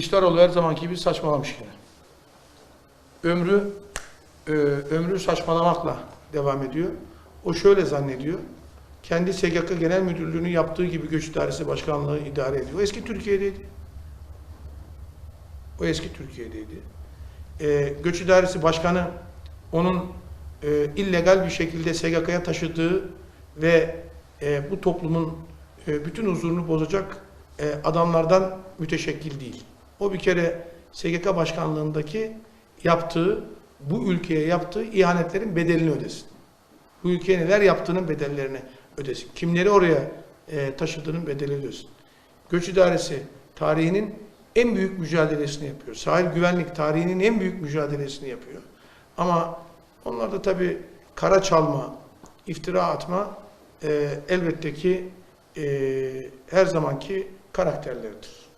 Kılıçdaroğlu her zamanki gibi saçmalamış yine. Ömrü e, ömrü saçmalamakla devam ediyor. O şöyle zannediyor. Kendi SGK Genel Müdürlüğü'nü yaptığı gibi Göç İdaresi Başkanlığı idare ediyor. O eski Türkiye'deydi. O eski Türkiye'deydi. E, Göç İdaresi Başkanı onun e, illegal bir şekilde SGK'ya taşıdığı ve e, bu toplumun e, bütün huzurunu bozacak e, adamlardan müteşekkil değil. O bir kere SGK başkanlığındaki yaptığı, bu ülkeye yaptığı ihanetlerin bedelini ödesin. Bu ülkeye neler yaptığının bedellerini ödesin. Kimleri oraya e, taşıdığının bedelini ödesin. Göç İdaresi tarihinin en büyük mücadelesini yapıyor. Sahil güvenlik tarihinin en büyük mücadelesini yapıyor. Ama onlar da tabii kara çalma, iftira atma e, elbette ki e, her zamanki karakterleridir.